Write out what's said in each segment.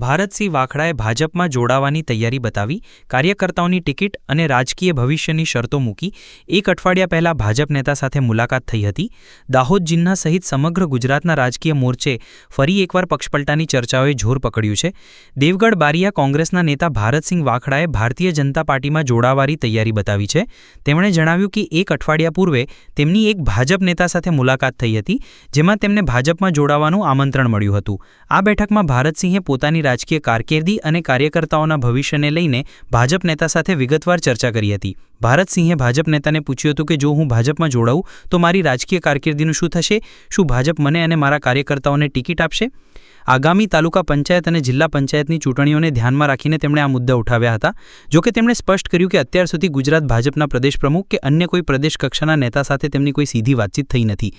ભારતસિંહ વાખડાએ ભાજપમાં જોડાવાની તૈયારી બતાવી, કાર્યકર્તાઓની ટિકિટ અને રાજકીય ભવિષ્યની શરતો મૂકી. એક અઠવાડિયા પહેલા ભાજપ નેતા સાથે મુલાકાત થઈ હતી. દાહોદ જિલ્લા સહિત સમગ્ર ગુજરાતના રાજકીય મોરચે ફરી એકવાર પક્ષપલટાની ચર્ચાઓએ જોર પકડ્યું છે. દેવગઢ બારિયા કોંગ્રેસના નેતા ભારતસિંહ વાખડાએ ભારતીય જનતા પાર્ટીમાં જોડાવાની તૈયારી બતાવી છે. તેમણે જણાવ્યું કે એક અઠવાડિયા પૂર્વે તેમની એક ભાજપ નેતા સાથે મુલાકાત થઈ હતી, જેમાં તેમને ભાજપમાં જોડાવાનું આમંત્રણ મળ્યું હતું. આ બેઠકમાં ભારતસિંહે પોતાની રાજકીય કારકિર્દી અને કાર્યકર્તાઓના ભવિષ્યને લઈને ભાજપ નેતા સાથે વિગતવાર ચર્ચા કરી હતી. ભારતસિંહે ભાજપ નેતાને પૂછ્યું હતું કે જો હું ભાજપમાં જોડાઉં તો મારી રાજકીય કારકિર્દીનું શું થશે? શું ભાજપ મને અને મારા કાર્યકર્તાઓને ટિકિટ આપશે? આગામી તાલુકા પંચાયત અને જિલ્લા પંચાયતની ચૂંટણીઓને ધ્યાનમાં રાખીને તેમણે આ મુદ્દા ઉઠાવ્યા હતા. જોકે તેમણે સ્પષ્ટ કર્યું કે અત્યાર સુધી ગુજરાત ભાજપના પ્રદેશ પ્રમુખ કે અન્ય કોઈ પ્રદેશ કક્ષાના નેતા સાથે તેમની કોઈ સીધી વાતચીત થઈ નથી.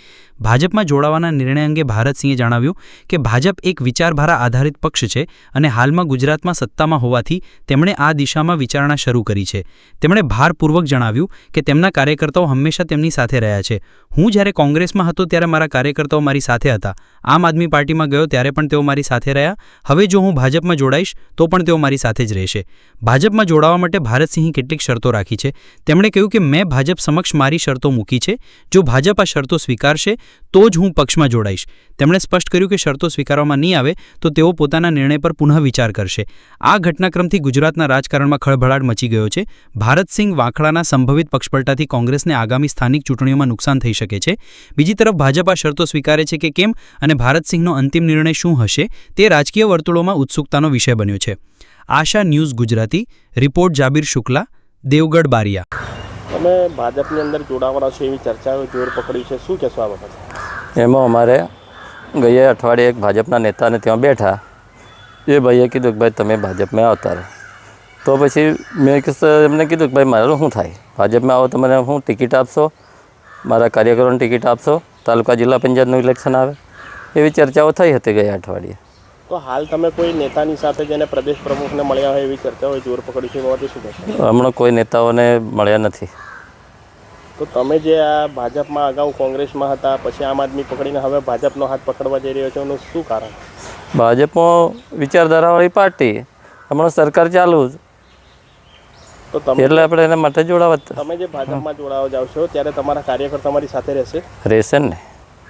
ભાજપમાં જોડાવાના નિર્ણય અંગે ભારતસિંહે જણાવ્યું કે ભાજપ એક વિચારધારા આધારિત પક્ષ છે અને હાલમાં ગુજરાતમાં સત્તામાં હોવાથી તેમણે આ દિશામાં વિચારણા શરૂ કરી છે. તેમણે ભારપૂર્વક જણાવ્યું કે તેમના કાર્યકર્તાઓ હંમેશા તેમની સાથે રહ્યા છે. હું જ્યારે કોંગ્રેસમાં હતો ત્યારે મારા કાર્યકર્તાઓ મારી સાથે હતા. આમ આદમી પાર્ટીમાં ગયો ત્યારે પણ તેઓ મારી સાથે રહ્યા. હવે જો હું ભાજપમાં જોડાઈશ, તો પણ તેઓ મારી સાથે જ રહેશે. ભાજપમાં જોડાવા માટે ભારતસિંહે કેટલીક શરતો રાખી છે. તેમણે કહ્યું કે મેં ભાજપ સમક્ષ મારી શરતો મૂકી છે. જો ભાજપ આ શરતો સ્વીકારશે, તો જ હું પક્ષમાં જોડાઈશ. તેમણે સ્પષ્ટ કર્યું કે શરતો સ્વીકારવામાં નહીં આવે, તો તેઓ પોતાના નિર્ણય પર પુનઃ વિચાર કરશે. આ ઘટનાક્રમથી ગુજરાતના રાજકારણમાં ખળભળાટ મચી ગયો છે. ભારતસિંહ વાંખડાના સંભવિત પક્ષપલટાથી કોંગ્રેસને આગામી સ્થાનિક ચૂંટણીઓમાં નુકસાન થઈ શકે છે. બીજી તરફ ભાજપ આ શરતો સ્વીકારે છે કે કેમ અને ભારતસિંહનો અંતિમ નિર્ણય શું હશે? તે રાજકીય વર્તુળોમાં ઉત્સુકતાનો વિષય બન્યો છે. Asha news Gujarati report Jabir Shukla Devgadh Baria. તમે ભાજપની અંદર જોડાવાના છો એવી ચર્ચાઓ જોર પકડી છે શું કહેશો આ વખતે એમાં અમારે ગયા અઠવાડિયે એક ભાજપના નેતાને ત્યાં બેઠા. એ ભાઈએ કીધું કે ભાઈ તમે ભાજપમાં આવતા રહો. તો પછી મેં કીધું એમને કીધું કે ભાઈ મારું શું થાય? ભાજપમાં આવો તો મને હું ટિકિટ આપશો? મારા કાર્યકરોને ટિકિટ આપશો? તાલુકા જિલ્લા પંચાયતનું ઇલેક્શન આવે. એવી ચર્ચાઓ થઈ હતી ગયા અઠવાડિયે. તો હાલ તમે કોઈ નેતાની સાથે જેને પ્રદેશ પ્રમુખને મળ્યા હોય એવી ચર્ચાઓ જોર પકડી છે બાબતે શું કહેશો? હમણાં કોઈ નેતાઓને મળ્યા નથી. તો તમે જે આ ભાજપમાં અગાઉ કોંગ્રેસમાં હતા પછી આમ આદમી પકડીને હવે ભાજપનો હાથ પકડવા જઈ રહ્યો છે એનું શું કારણ? ભાજપમાં વિચારધારાવાળી પાર્ટી હમણાં સરકાર ચાલુ જ. તો તમે એટલે આપણે એના માટે જોડાવા તમે જે ભાજપમાં જોડાવા જાવ છો ત્યારે તમારા કાર્યકર તમારી સાથે રહેશે? રહેશે ને.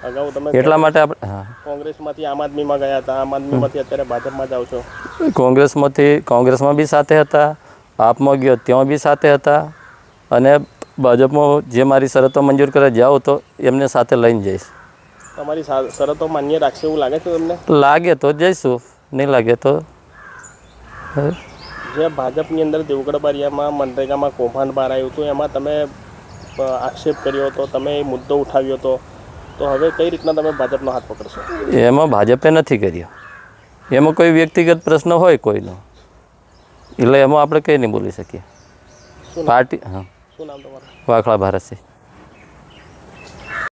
અગાઉ તમે એટલા માટે આપણે હા. કોંગ્રેસમાંથી આમ આદમીમાં ગયા હતા? આમ આદમીમાંથી અત્યારે ભાજપમાં જાઓ છો? કોંગ્રેસમાંથી કોંગ્રેસમાં બી સાથે હતા આપમાં ગયો ત્યાં બી સાથે હતા. અને ભાજપમાં જે મારી શરતો મંજૂર કરે જાઉં તો એમને સાથે લઈને જઈશ. તમારી શરતો માન્ય રાખશે એવું લાગે છે તમને? લાગે તો જઈશું નહીં લાગે તો જે ભાજપની અંદર દેવગઢ બારિયામાં મનરેગામાં કૌભાંડ બહાર આવ્યું હતું એમાં તમે આક્ષેપ કર્યો હતો તમે એ મુદ્દો ઉઠાવ્યો હતો તો હવે કઈ રીતના તમે ભાજપનો હાથ પકડશો? એમાં ભાજપે નથી કર્યો. એમાં કોઈ વ્યક્તિગત પ્રશ્ન હોય કોઈનો. એટલે એમાં આપણે કંઈ નહીં બોલી શકીએ. પાર્ટી હા. શું નામ તમારું? વાખડા ભારતસિંહ.